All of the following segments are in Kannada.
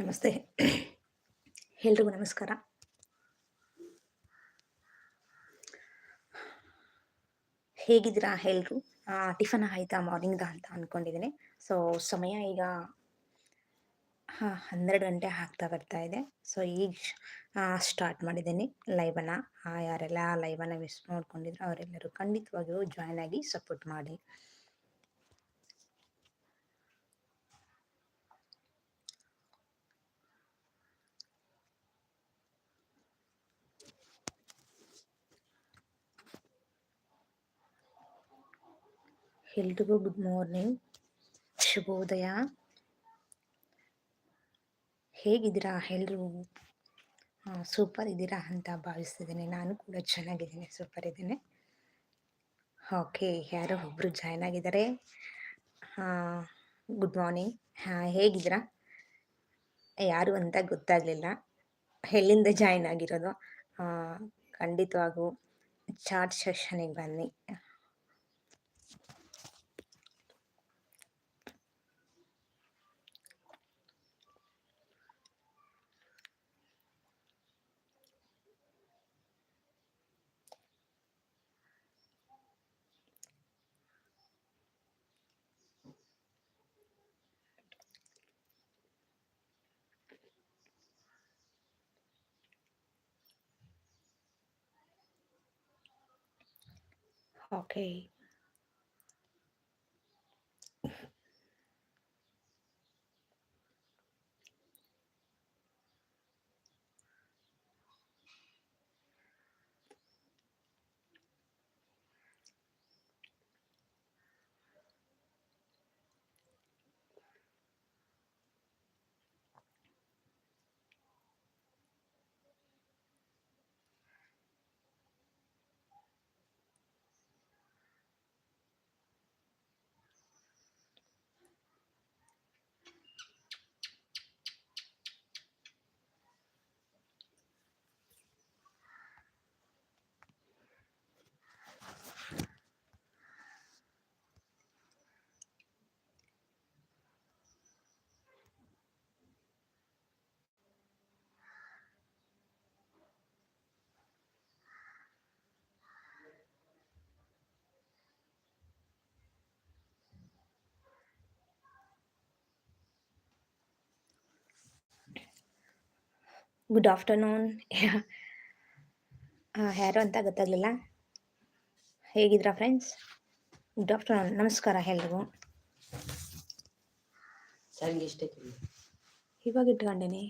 ನಮಸ್ತೆ. ಎಲ್ರಿಗೂ ನಮಸ್ಕಾರ. ಹೇಗಿದ್ದೀರಾ ಎಲ್ರು? ಟಿಫನ್ ಆಯ್ತಾ, ಮಾರ್ನಿಂಗ್ದ ಅಂತ ಅಂದ್ಕೊಂಡಿದ್ದೀನಿ ಸೊ ಸಮಯ ಈಗ, ಹಾಂ, ಹನ್ನೆರಡು ಗಂಟೆ ಆಗ್ತಾ ಬರ್ತಾ ಇದೆ. ಸೊ ಈಗ ಸ್ಟಾರ್ಟ್ ಮಾಡಿದ್ದೀನಿ ಲೈವನ್ನು ಯಾರೆಲ್ಲ ಲೈವನ್ನು ಮಿಸ್ ನೋಡ್ಕೊಂಡಿದ್ರು, ಅವರೆಲ್ಲರೂ ಖಂಡಿತವಾಗಿಯೂ ಜಾಯ್ನ್ ಆಗಿ ಸಪೋರ್ಟ್ ಮಾಡಿ. ಎಲ್ರಿಗೂ ಗುಡ್ ಮಾರ್ನಿಂಗ್ ಶುಭೋದಯ. ಹೇಗಿದ್ದೀರಾ ಎಲ್ಲರೂ ಸೂಪರ್ ಇದ್ದೀರಾ ಅಂತ ಭಾವಿಸ್ತಿದ್ದೀನಿ. ನಾನು ಕೂಡ ಚೆನ್ನಾಗಿದ್ದೀನಿ ಸೂಪರ್ ಇದ್ದೀನಿ. ಓಕೆ ಯಾರೋ ಒಬ್ಬರು ಜಾಯ್ನ್ ಆಗಿದ್ದಾರೆ. ಗುಡ್ ಮಾರ್ನಿಂಗ್ ಹಾಂ, ಹೇಗಿದ್ದೀರಾ? ಯಾರು ಅಂತ ಗೊತ್ತಾಗಲಿಲ್ಲ. ಎಲ್ಲಿಂದ ಜಾಯ್ನ್ ಆಗಿರೋದು? ಖಂಡಿತವಾಗೂ ಚಾಟ್ ಸೆಷನಿಗೆ ಬನ್ನಿ. Okay. ಗುಡ್ ಆಫ್ಟರ್ನೂನ್ ಯಾರು ಅಂತ ಗೊತ್ತಾಗಲಿಲ್ಲ. ಹೇಗಿದ್ದೀರಾ ಫ್ರೆಂಡ್ಸ್ ಗುಡ್ ಆಫ್ಟರ್ನೂನ್ ನಮಸ್ಕಾರ ಎಲ್ರಿಗೂ. ಇವಾಗ ಇಟ್ಕೊಂಡೇನಿ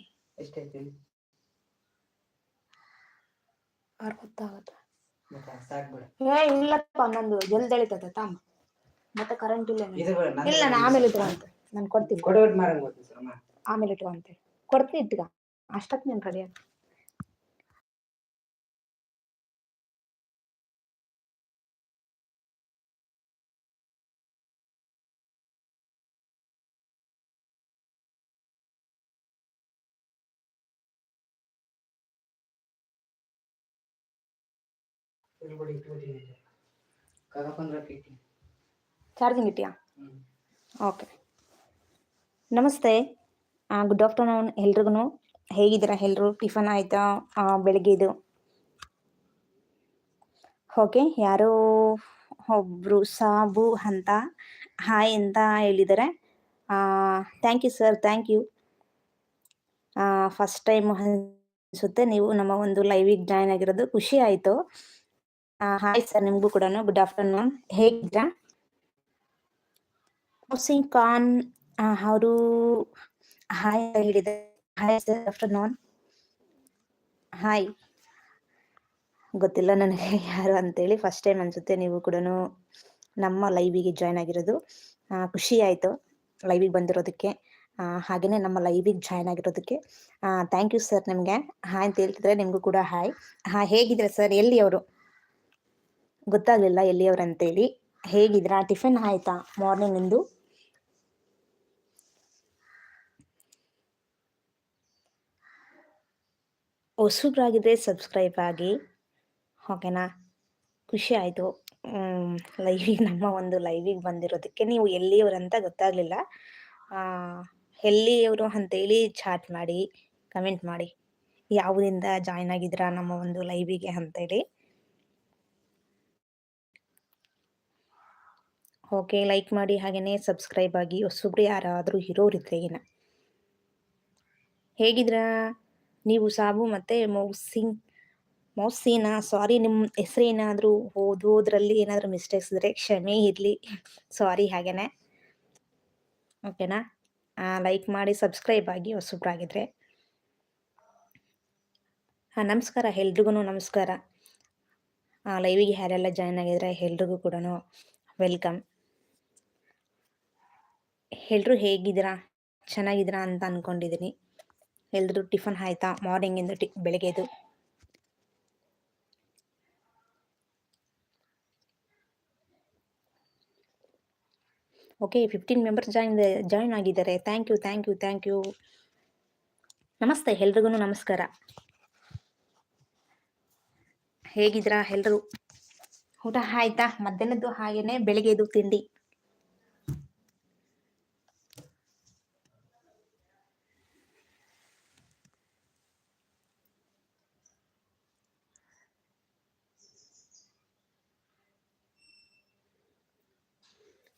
ಅರವತ್ತಾಗತ್ತೆ. ಏ ಇಲ್ಲಪ್ಪ ನಂದು ಜಲ್ದಿ ಎಳಿತದ ತಾಮ. ಮತ್ತೆ ಕರೆಂಟ್ ಇಲ್ಲ ಇಲ್ಲ ನಾನು ಆಮೇಲೆ ಇಟ್ಕೊಂತೆ. ನಾನು ಕೊಡ್ತೀನಿ. ಆಮೇಲೆ ಇಟ್ಕೊಂತೆ. ಕೊಡ್ತೀನಿ ಇಟ್ಕ. ಅಷ್ಟಕ್ಕೆ ನೀನು ರೆಡಿ ಇಲ್ಲಿ ಬಿಡಿ, ಇಟ್ಬಿಟ್ಟಿನಿ ಇದು. ಕರ್ಕೊಂಡ್ ಬರಕ್ ಇಟ್ಟಿನಿ. ಚಾರ್ಜಿಂಗ್ ಇಟ್ಟಿಯಾ ಹ್ಮ್. ಓಕೆ ನಮಸ್ತೆ ಗುಡ್ ಆಫ್ಟರ್ನೂನ್ ಎಲ್ರಿಗೂ ಹೇಗಿದ್ದೀರಾ ಎಲ್ಲರೂ ಟಿಫನ್ ಆಯಿತಾ? ಬೆಳಗ್ಗೆದು ಓಕೆ, ಯಾರೋ ಒಬ್ರು ಸಾಬು ಅಂತ, ಹಾಯ್ ಅಂತ ಹೇಳಿದ್ದಾರೆ. Thank you sir thank you first time ಅನಿಸುತ್ತೆ, ನೀವು ನಮ್ಮ ಒಂದು ಲೈವಿಗೆ ಜಾಯ್ನ್ ಆಗಿರೋದು. ಖುಷಿ ಆಯಿತು. ಹಾಯ್ ಸರ್ ನಿಮಗೂ ಕೂಡ ಗುಡ್ ಆಫ್ಟರ್ನೂನ್ ಹೇಗಿದ್ದೀರಾ? ಹೌಸಿಂಗ್ ಕಾನ್ ಅವರು, ಹಾಯ್ ಹೇಳಿದೆ ಹಾಯ್ ಸರ್ ಆಫ್ಟರ್ನೂನ್ ಹಾಯ್ ಗೊತ್ತಿಲ್ಲ ನನಗೆ ಯಾರು ಅಂತೇಳಿ. ಫಸ್ಟ್ ಟೈಮ್ ಅನ್ಸುತ್ತೆ ನೀವು ಕೂಡ ನಮ್ಮ ಲೈವಿಗೆ ಜಾಯ್ನ್ ಆಗಿರೋದು. ಖುಷಿ ಆಯಿತು ಲೈವಿಗೆ ಬಂದಿರೋದಕ್ಕೆ. ಹಾಗೆಯೇ ನಮ್ಮ ಲೈವಿಗೆ ಜಾಯ್ನ್ ಆಗಿರೋದಕ್ಕೆ. ಥ್ಯಾಂಕ್ ಯು ಸರ್ ನಿಮಗೆ. ಹಾಯ್ ಅಂತ ಹೇಳ್ತಿದ್ರೆ ನಿಮಗೂ ಕೂಡ ಹಾಯ್ ಹಾ ಹೇಗಿದ್ರೆ ಸರ್ ಎಲ್ಲಿ ಅವರು ಗೊತ್ತಾಗಲಿಲ್ಲ ಎಲ್ಲಿಯವರು ಅಂತೇಳಿ. ಹೇಗಿದ್ರಾ ಟಿಫಿನ್ ಆಯ್ತಾ? ಮಾರ್ನಿಂಗ್ ಇಂದು ಹೊಸಬ್ರಾಗಿದ್ರೆ ಸಬ್ಸ್ಕ್ರೈಬ್ ಆಗಿ. ಓಕೆನಾ ಖುಷಿ ಆಯಿತು. ಲೈವಿಗೆ ನಮ್ಮ ಒಂದು ಲೈವಿಗೆ ಬಂದಿರೋದಕ್ಕೆ. ನೀವು ಎಲ್ಲಿಯವರಂತ ಗೊತ್ತಾಗಲಿಲ್ಲ. ಎಲ್ಲಿಯವರು ಅಂತೇಳಿ ಚಾಟ್ ಮಾಡಿ ಕಮೆಂಟ್ ಮಾಡಿ. ಯಾವುದರಿಂದ ಜಾಯ್ನ್ ಆಗಿದ್ರಾ ನಮ್ಮ ಒಂದು ಲೈವಿಗೆ ಅಂತೇಳಿ. ಓಕೆ ಲೈಕ್ ಮಾಡಿ ಹಾಗೆಯೇ ಸಬ್ಸ್ಕ್ರೈಬ್ ಆಗಿ. ಹೊಸಬ್ರು ಯಾರಾದರೂ ಇರೋರಿದ್ರೆ ಏನ? ಹೇಗಿದ್ದೀರಾ ನೀವು ಸಾಬು ಮತ್ತು ಮೌಸಿಂಗ್ ಮೌಸಿನ ಸಾರಿ ನಿಮ್ಮ ಹೆಸರು ಏನಾದರೂ ಓದೋದ್ರಲ್ಲಿ ಏನಾದರೂ ಮಿಸ್ಟೇಕ್ಸ್ ಇದ್ದರೆ ಕ್ಷಮೆ ಇರಲಿ. ಸಾರಿ ಹಾಗೇನೆ. ಓಕೆನಾ ಲೈಕ್ ಮಾಡಿ ಸಬ್ಸ್ಕ್ರೈಬ್ ಆಗಿ ಹೊಸಬ್ರಾಗಿದ್ರೆ ಹಾಂ, ನಮಸ್ಕಾರ. ಎಲ್ರಿಗೂ ನಮಸ್ಕಾರ. ಲೈವಿಗೆ ಯಾರೆಲ್ಲ ಜಾಯ್ನ್ ಆಗಿದ್ರೆ ಎಲ್ರಿಗೂ ಕೂಡ ವೆಲ್ಕಮ್ ಎಲ್ಲರೂ ಹೇಗಿದ್ದೀರಾ? ಚೆನ್ನಾಗಿದ್ದೀರಾ ಅಂತ ಅಂದ್ಕೊಂಡಿದ್ದೀನಿ ಎಲ್ಲರೂ ಟಿಫನ್ ಆಯ್ತಾ? ಮಾರ್ನಿಂಗಿಂದ ಟಿ ಬೆಳಗ್ಗೆದು okay fifteen members join join ಆಗಿದ್ದಾರೆ. Thank you thank you thank you ನಮಸ್ತೆ, ಎಲ್ರಿಗೂ ನಮಸ್ಕಾರ. ಹೇಗಿದ್ರಾ ಎಲ್ಲರೂ ಊಟ ಆಯ್ತಾ? ಮಧ್ಯಾಹ್ನದ್ದು ಹಾಗೇನೆ ಬೆಳಿಗ್ಗೆದು ತಿಂಡಿ.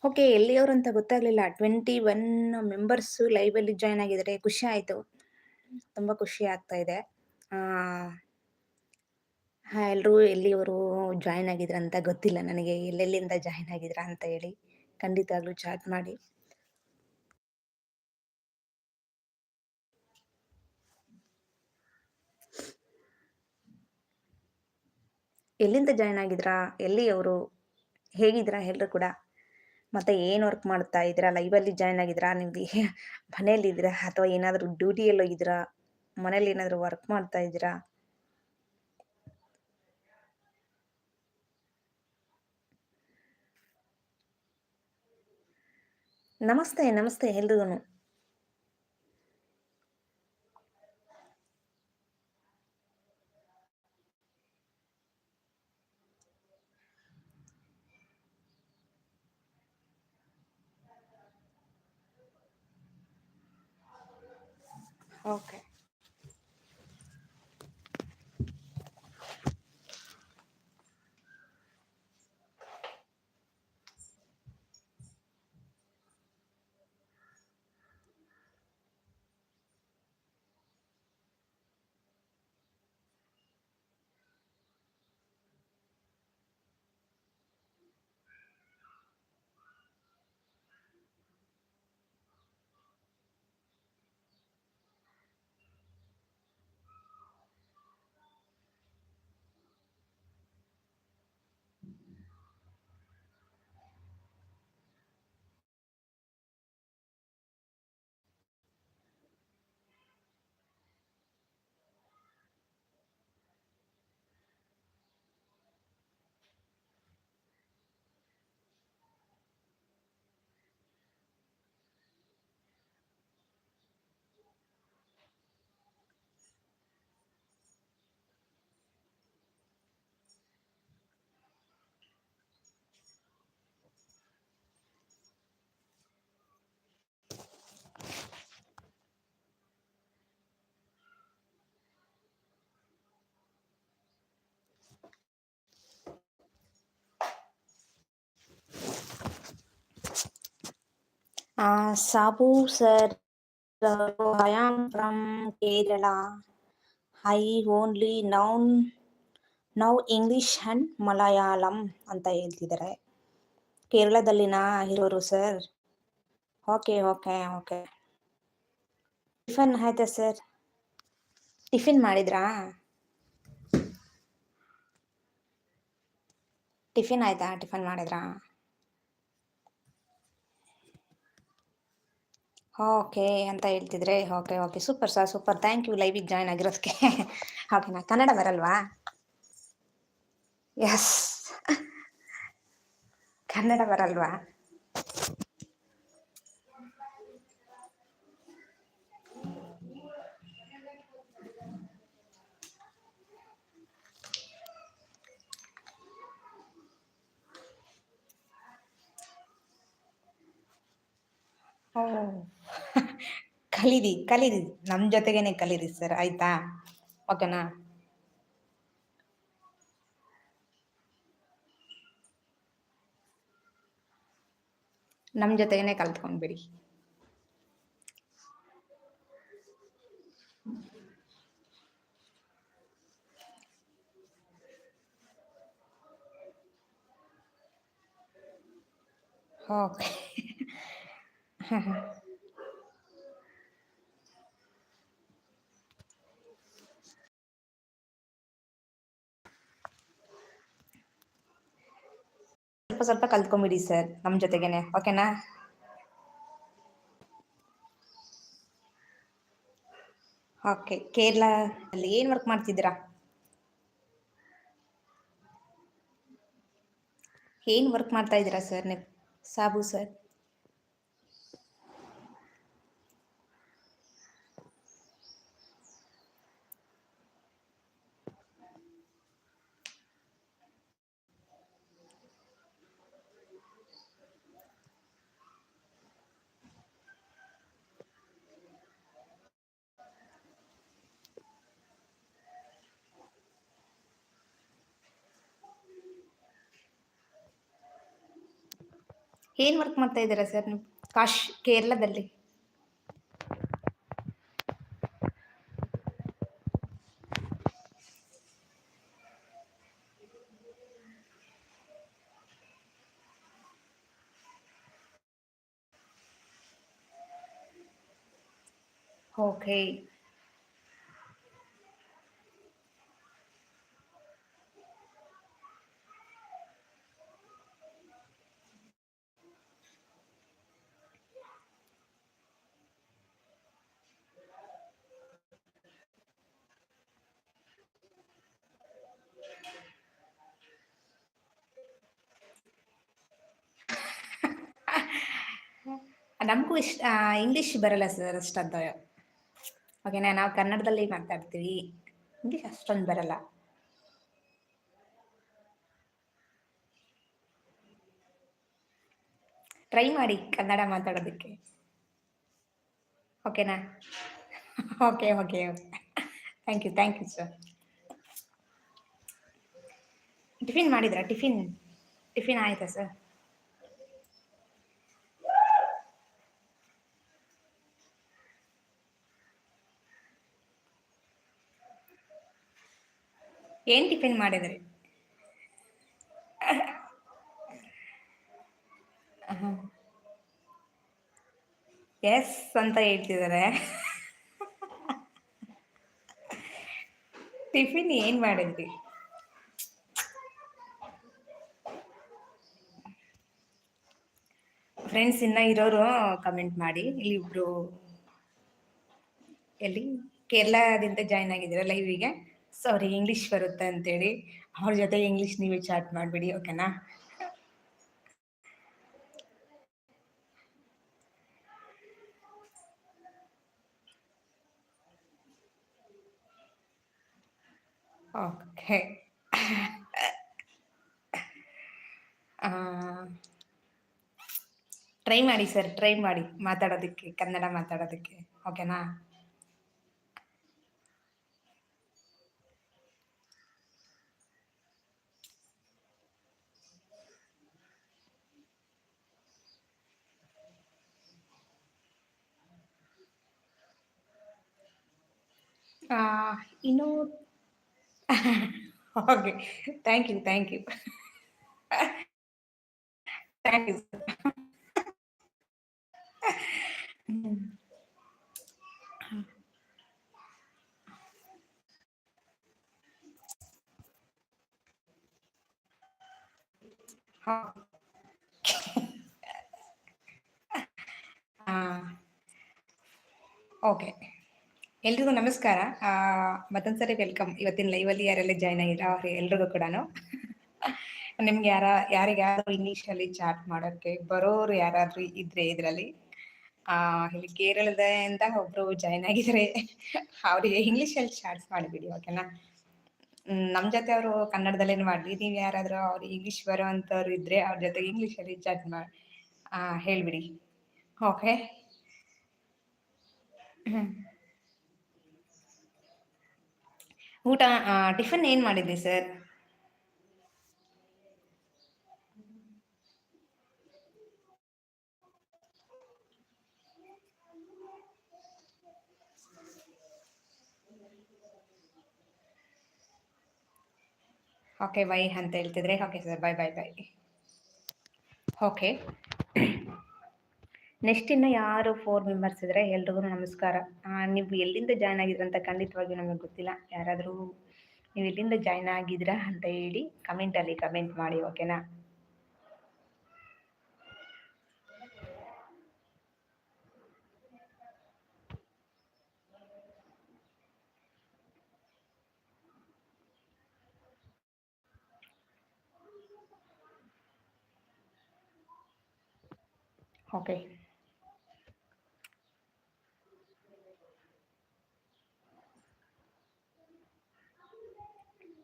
ಓಕೆ ಎಲ್ಲಿಯವರು ಅಂತ ಗೊತ್ತಾಗಲಿಲ್ಲ. ಟ್ವೆಂಟಿ ಒನ್ ಮೆಂಬರ್ಸು ಲೈವಲ್ಲಿ ಜಾಯ್ನ್ ಆಗಿದ್ದಾರೆ. ಖುಷಿ ಆಯಿತು. ತುಂಬ ಖುಷಿ ಆಗ್ತಾ ಇದೆ. ಎಲ್ಲರೂ ಎಲ್ಲಿಯವರು ಜಾಯ್ನ್ ಆಗಿದ್ರ ಅಂತ ಗೊತ್ತಿಲ್ಲ ನನಗೆ. ಎಲ್ಲೆಲ್ಲಿಂದ ಜಾಯ್ನ್ ಆಗಿದ್ರ ಅಂತ ಹೇಳಿ ಖಂಡಿತವಾಗ್ಲೂ ಚಾಟ್ ಮಾಡಿ. ಎಲ್ಲಿಂದ ಜಾಯ್ನ್ ಆಗಿದ್ರಾ? ಎಲ್ಲಿಯವರು? ಹೇಗಿದ್ರಾ ಎಲ್ಲರೂ ಕೂಡ? ಮತ್ತೆ ಏನು ವರ್ಕ್ ಮಾಡ್ತಾ ಇದ್ದೀರಾ? ಲೈವಲ್ಲಿ ಜಾಯ್ನ್ ಆಗಿದ್ರಾ ನಿಮ್ಗೆ ಮನೇಲಿ ಇದ್ದೀರಾ? ಅಥವಾ ಏನಾದರೂ ಡ್ಯೂಟಿಯಲ್ಲಿ ಇದ್ದೀರಾ? ಮನೇಲಿ ಏನಾದರೂ ವರ್ಕ್ ಮಾಡ್ತಾ ಇದ್ದೀರಾ? ನಮಸ್ತೆ ನಮಸ್ತೆ ಎಲ್ರಿಗೂ okay Uh, Sabu sir, uh, I am from Kerala. I only know now English and Malayalam ಅಂತ ಹೇಳ್ತಿದ್ದಾರೆ ಕೇರಳದಲ್ಲಿನ ಇರೋರು sir. Okay okay okay tiffin ಆಯ್ತಾ ಸರ್? ಟಿಫಿನ್ ಮಾಡಿದ್ರಾ? ಟಿಫಿನ್ ಆಯ್ತಾ? ಟಿಫನ್ ಮಾಡಿದ್ರಾ? ಓಕೆ ಅಂತ ಹೇಳ್ತಿದ್ರೆ, okay okay, super sir, super. Thank you ಲೈವಿಗೆ join ಆಗಿರೋದಕ್ಕೆ. ಓಕೆನಾ ಕನ್ನಡ ಬರಲ್ವಾ? ಎಸ್ ಕನ್ನಡ ಬರಲ್ವಾ? ಓ. ಕಲೀರಿ ಕಲೀರಿ. ನಮ್ಮ ಜೊತೆಗೇನೆ ಕಲೀರಿ ಸರ್ ಆಯ್ತಾ? ಓಕೆನಾ ನಮ್ಮ ಜೊತೆಗೇನೆ ಕಲ್ತ್ಕೊಂಡ್ಬಿಡಿ ಓಕೆ ಸ್ವಲ್ಪ ಸ್ವಲ್ಪ ಕಲ್ತ್ಕೊಂಬಿಡಿ ಸರ್ ನಮ್ಮ ಜೊತೆಗೇನೆ, ಓಕೆನಾ? ಓಕೆ, ಕೇರಳದಲ್ಲಿ ಏನು ವರ್ಕ್ ಮಾಡ್ತಿದ್ದೀರಾ? ಏನು ವರ್ಕ್ ಮಾಡ್ತಾ ಇದ್ದೀರಾ ಸರ್ ನೀವು, ಸಾಬು ಸರ್? ಏನು ವರ್ಕ್ ಮಾಡ್ತಾ ಇದ್ದೀರಾ ಸರ್ ನೀವು? ಕಾಶ್ ಕೇರಳದಲ್ಲಿ. ಓಕೆ ನಮಗೂ ಇಷ್ಟ ಇಂಗ್ಲೀಷ್ ಬರಲ್ಲ ಸರ್ ಅಷ್ಟೊಂದು ಓಕೆನಾ ನಾವು ಕನ್ನಡದಲ್ಲಿ ಮಾತಾಡ್ತೀವಿ. ಇಂಗ್ಲಿಷ್ ಅಷ್ಟೊಂದು ಬರಲ್ಲ. ಟ್ರೈ ಮಾಡಿ ಕನ್ನಡ ಮಾತಾಡೋದಕ್ಕೆ. ಓಕೆನಾ okay okay okay thank you thank you sir tiffin ಮಾಡಿದ್ರಾ? ಟಿಫಿನ್ ಟಿಫಿನ್ ಆಯಿತಾ ಸರ್ ಏನ್ ಟಿಫಿನ್ ಮಾಡಿದ್ರಿ? ಎಸ್ ಅಂತ ಹೇಳ್ತಿದ್ದಾರೆ ಟಿಫಿನ್ ಏನು ಮಾಡಿದ್ರಿ? ಫ್ರೆಂಡ್ಸ್ ಇನ್ನ ಇರೋರು ಕಮೆಂಟ್ ಮಾಡಿ. ಇಲ್ಲಿ ಇಬ್ರು ಎಲ್ಲಿ? ಕೇರಳದಿಂದ ಜಾಯ್ನ್ ಆಗಿದ್ದೀರಾ ಲೈವಿಗೆ ಸಾರಿ ಇಂಗ್ಲಿಷ್ ಬರುತ್ತೆ ಅಂತೇಳಿ. ಅವ್ರ ಜೊತೆ ಇಂಗ್ಲಿಷ್ ನೀವೇ ಚಾಟ್ ಮಾಡಿಬಿಡಿ ಓಕೆನಾ ಓಕೆ ಟ್ರೈ ಮಾಡಿ ಸರ್ ಟ್ರೈ ಮಾಡಿ ಮಾತಾಡೋದಕ್ಕೆ, ಕನ್ನಡ ಮಾತಾಡೋದಕ್ಕೆ ಓಕೆನಾ Ah, you know, okay, thank you, thank you. thank you. uh, okay. ಎಲ್ರಿಗೂ ನಮಸ್ಕಾರ. ಮತ್ತೊಂದ್ಸರಿ ವೆಲ್ಕಮ್ ಇವತ್ತಿನ ಲೈವಲ್ಲಿ ಯಾರೆಲ್ಲ ಜಾಯ್ನ್ ಆಗಿರೋ ಎಲ್ರಿಗೂ ಕೂಡ ನಿಮ್ಗೆ ಯಾರ ಯಾರಿಗಾದ್ರೂ ಇಂಗ್ಲೀಷಲ್ಲಿ ಚಾಟ್ ಮಾಡೋಕ್ಕೆ ಬರೋರು ಯಾರಾದ್ರೂ ಇದ್ರೆ ಇದರಲ್ಲಿ. ಇಲ್ಲಿ ಕೇರಳದಿಂದ ಒಬ್ರು ಜಾಯ್ನ್ ಆಗಿದ್ರೆ ಅವ್ರಿಗೆ ಇಂಗ್ಲೀಷಲ್ಲಿ ಚಾಟ್ಸ್ ಮಾಡಿಬಿಡಿ ಓಕೆನಾ ನಮ್ಮ ನಮ್ ಜೊತೆ ಅವರು ಕನ್ನಡದಲ್ಲೇನು ಮಾಡ್ಲಿ. ನೀವು ಯಾರಾದ್ರೂ ಅವ್ರು ಇಂಗ್ಲೀಷ್ ಬರೋ ಅಂಥವ್ರು ಇದ್ರೆ ಅವ್ರ ಜೊತೆ ಇಂಗ್ಲೀಷಲ್ಲಿ ಚಾಟ್ ಮಾಡಿ ಹೇಳ್ಬಿಡಿ. ಓಕೆ ಊಟ ಟಿಫನ್ ಏನು ಮಾಡಿದ್ರಿ ಸರ್ ಓಕೆ ಬೈ ಅಂತ ಹೇಳ್ತಿದ್ರೆ. Okay sir bye bye bye okay next ಇನ್ನು ಯಾರು ಫೋರ್ ಮೆಂಬರ್ಸ್ ಇದ್ದರೆ ಎಲ್ರಿಗೂ ನಮಸ್ಕಾರ. ನೀವು ಎಲ್ಲಿಂದ ಜಾಯ್ನ್ ಆಗಿದ್ರೆ ಅಂತ ಖಂಡಿತವಾಗಿಯೂ ನಮಗೆ ಗೊತ್ತಿಲ್ಲ. ಯಾರಾದರೂ ನೀವು ಎಲ್ಲಿಂದ ಜಾಯ್ನ್ ಆಗಿದ್ದೀರಾ ಅಂತ ಹೇಳಿ ಕಮೆಂಟಲ್ಲಿ ಕಮೆಂಟ್ ಮಾಡಿ ಓಕೆನಾ ಓಕೆ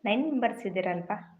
ನೈನ್ ಮೆಂಬರ್ಸ್ ಇದ್ದೀರಲ್ವಾ?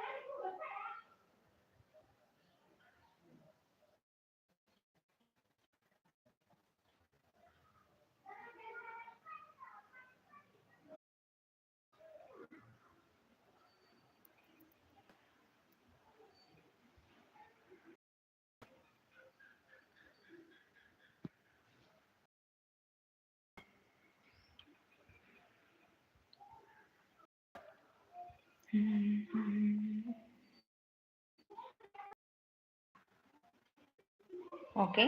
ಓಕೆ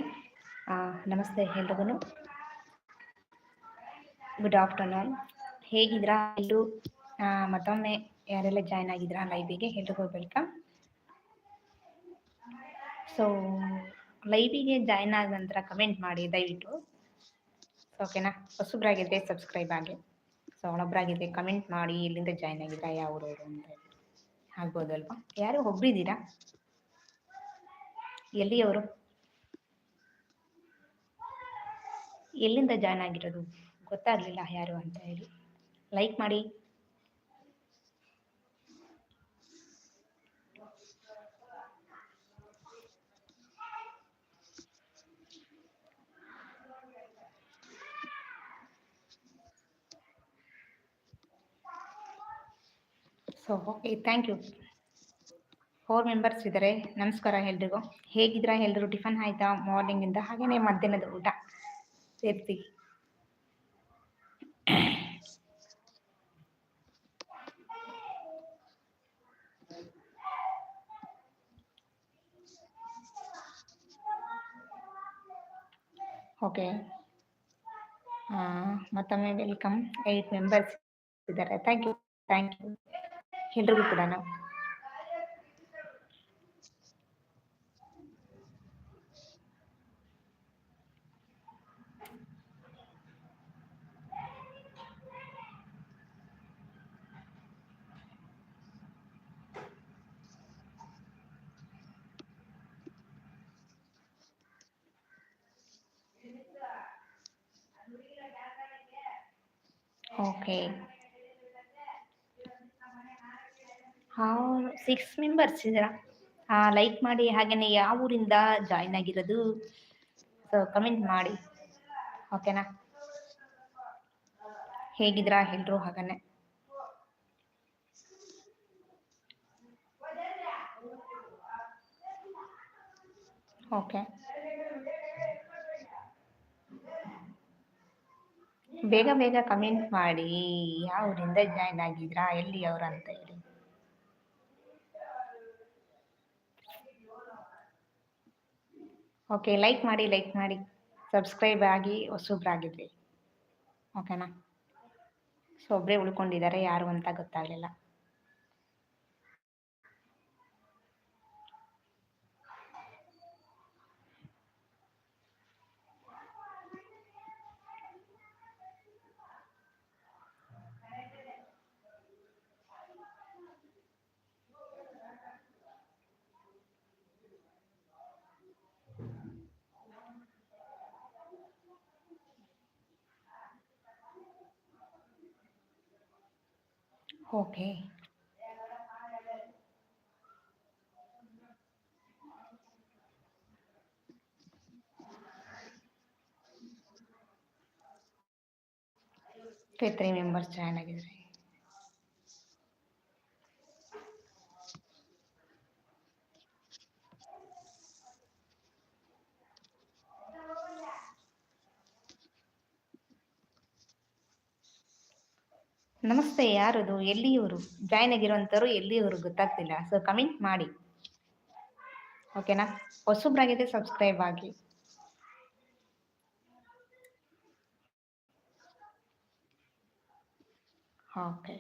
ನಮಸ್ತೆ ಎಲ್ರಿಗೂ ಗುಡ್ ಆಫ್ಟರ್ನೂನ್ ಹೇಗಿದ್ದೀರಾ? ಎಲ್ಲರೂ ಮತ್ತೊಮ್ಮೆ ಯಾರೆಲ್ಲ ಜಾಯ್ನ್ ಆಗಿದ್ದೀರಾ ಲೈವಿಗೆ ಎಲ್ರಿಗೂ ವೆಲ್ಕಮ್ ಸೊ ಲೈವಿಗೆ ಜಾಯ್ನ್ ಆದ ನಂತರ ಕಮೆಂಟ್ ಮಾಡಿ ದಯವಿಟ್ಟು. ಓಕೆನಾ ಹೊಸಬ್ರಾಗಿದ್ದರೆ ಸಬ್ಸ್ಕ್ರೈಬ್ ಆಗಿ ಸೊ ಒಳಬ್ರಾಗಿದ್ದರೆ ಕಮೆಂಟ್ ಮಾಡಿ ಇಲ್ಲಿಂದ ಜಾಯ್ನ್ ಆಗಿದ್ದೀರಾ ಯಾವ ಊರವರು ಅಂತ ಆಗ್ಬೋದಲ್ವಾ? ಯಾರು? ಒಬ್ರಿದ್ದೀರಾ? ಎಲ್ಲಿಯವರು? ಎಲ್ಲಿಂದ ಜಾಯ್ನ್ ಆಗಿರೋದು? ಗೊತ್ತಾಗಲಿಲ್ಲ ಯಾರು ಅಂತ ಹೇಳಿ. ಲೈಕ್ ಮಾಡಿ. So okay thank you four members ಇದ್ದಾರೆ ನಮಸ್ಕಾರ ಎಲ್ರಿಗೂ. ಹೇಗಿದ್ದೀರಾ ಎಲ್ಲರೂ ಟಿಫನ್ ಆಯಿತಾ? ಮಾರ್ನಿಂಗಿಂದ ಹಾಗೇನೆ ಮಧ್ಯಾಹ್ನದ ಊಟ? ಸೇರ್ತಿ ಓಕೆ ಮತ್ತೊಮ್ಮೆ ವೆಲ್ಕಮ್ ಏಟ್ ಮೆಂಬರ್ಸ್ ಇದ್ದಾರೆ ಥ್ಯಾಂಕ್ ಯು ಥ್ಯಾಂಕ್ ಯು ಎಲ್ರಿಗೂ ಕೂಡ ಓಕೆ ಹಾಂ ಸಿಕ್ಸ್ ಮೆಂಬರ್ಸ್ ಇದ್ದೀರಾ? ಹಾಂ ಲೈಕ್ ಮಾಡಿ ಹಾಗೇನೆ ಯಾವ ಊರಿಂದ ಜಾಯ್ನ್ ಆಗಿರೋದು? ಸೊ ಕಮೆಂಟ್ ಮಾಡಿ. ಓಕೆನಾ ಹೇಗಿದ್ರಾ ಎಲ್ಲರೂ ಹಾಗನೆ? ಓಕೆ ಬೇಗ ಬೇಗ ಕಮೆಂಟ್ ಮಾಡಿ. ಯಾವ ಊರಿಂದ ಜಾಯ್ನ್ ಆಗಿದ್ರಾ ಎಲ್ಲಿ ಅವ್ರು ಅಂತ ಹೇಳಿ. ಓಕೆ ಲೈಕ್ ಮಾಡಿ ಲೈಕ್ ಮಾಡಿ. ಸಬ್ಸ್ಕ್ರೈಬ್ ಆಗಿ ಹೊಸಬ್ರಾಗಿದ್ರಿ ಓಕೆನಾ ಸೊ ಒಬ್ಬರೇ ಉಳ್ಕೊಂಡಿದ್ದಾರೆ, ಯಾರು ಅಂತ ಗೊತ್ತಾಗಲಿಲ್ಲ. ಓಕೆ ತ್ರೀ ಮೆಂಬರ್ಸ್ ಜಾಯ್ನ್ ಆಗಿದ್ದಾರೆ ನಮಸ್ತೆ ಯಾರದು? ಎಲ್ಲಿಯವರು? ಜಾಯ್ನ್ ಎಲ್ಲಿ ಇವರು ಗೊತ್ತಾಗ್ತಿಲ್ಲ. ಸೊ ಕಮೆಂಟ್ ಮಾಡಿ. ಓಕೆನಾ ಹೊಸಬ್ರಾಗಿದೆ ಸಬ್ಸ್ಕ್ರೈಬ್ ಆಗಿ. ಓಕೆ